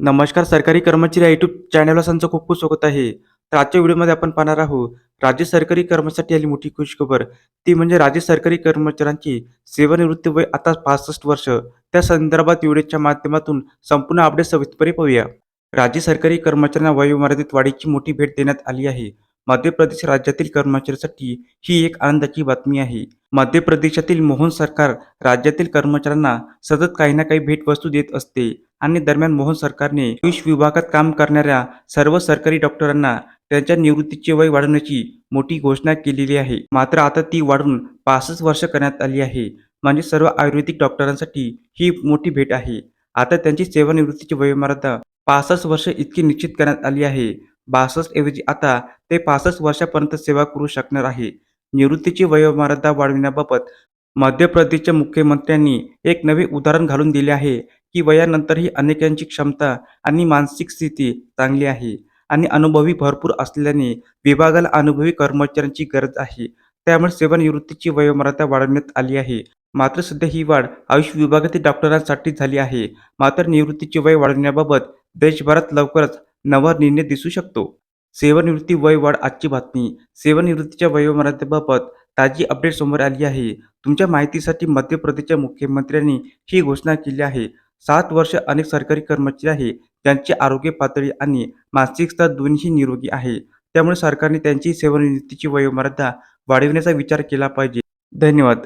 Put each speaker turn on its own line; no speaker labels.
नमस्कार सरकारी कर्मचारी या यूट्यूब चॅनलला त्यांचं खूप खूप स्वागत आहे. तर आजच्या व्हिडिओमध्ये आपण पाहणार आहोत राज्य सरकारी कर्मचारी आली मोठी खुशखबर. ती म्हणजे राज्य सरकारी कर्मचाऱ्यांची सेवानिवृत्ती वय आता पासष्ट वर्ष. त्या संदर्भात व्हिडिओच्या माध्यमातून संपूर्ण अपडेट सविस्तरपणे पाहूया. राज्य सरकारी कर्मचाऱ्यांना वयोमर्यादित वाढीची मोठी भेट देण्यात आली आहे. मध्य प्रदेश राज्यातील कर्मचाऱ्यांसाठी ही एक आनंदाची बातमी आहे. मध्य प्रदेशातील मोहन सरकार राज्यातील कर्मचाऱ्यांना सतत काही ना काही भेटवस्तू देत असते आणि दरम्यान मोहन सरकारने आयुष विभागात काम करणाऱ्या सर्व सरकारी डॉक्टरांना त्यांच्या निवृत्तीचे वय वाढवण्याची मोठी घोषणा केलेली आहे. मात्र आता ती वाढून पासष्ट वर्ष करण्यात आली आहे. म्हणजे सर्व आयुर्वेदिक डॉक्टरांसाठी ही मोठी भेट आहे. आता त्यांची सेवानिवृत्तीची वयोमर्यादा पासष्ट वर्ष इतकी निश्चित करण्यात आली आहे. बासष्ट ऐवजी आता ते पासष्ट वर्षापर्यंत सेवा करू शकणार आहे. निवृत्तीची वयोमर्यादा वाढविण्याबाबत मध्य प्रदेशच्या मुख्यमंत्र्यांनी एक नवे उदाहरण घालून दिले आहे की वयानंतरही अनेकांची क्षमता आणि मानसिक स्थिती चांगली आहे आणि अनुभवी भरपूर असल्याने विभागाला अनुभवी कर्मचाऱ्यांची गरज आहे. त्यामुळे सेवानिवृत्तीची वयोमर्यादा वाढवण्यात आली आहे. मात्र सध्या ही वाढ आयुष विभागातील डॉक्टरांसाठी झाली आहे. मात्र निवृत्तीची वय वाढवण्याबाबत देशभरात लवकरच नवा निर्णय दिसू शकतो. सेवानिवृत्ती वय वाढ आजची बातमी. सेवानिवृत्तीच्या वयोमर्यादेबाबत ताजी अपडेट समोर आली आहे. तुमच्या माहितीसाठी मध्य प्रदेशच्या मुख्यमंत्र्यांनी ही घोषणा केली आहे. सात वर्ष अनेक सरकारी कर्मचारी आहे त्यांची आरोग्य पातळी आणि मानसिक स्तर दोन्ही निरोगी आहे. त्यामुळे सरकारने त्यांची सेवानिवृत्तीची वयोमर्यादा वाढविण्याचा विचार केला पाहिजे. धन्यवाद.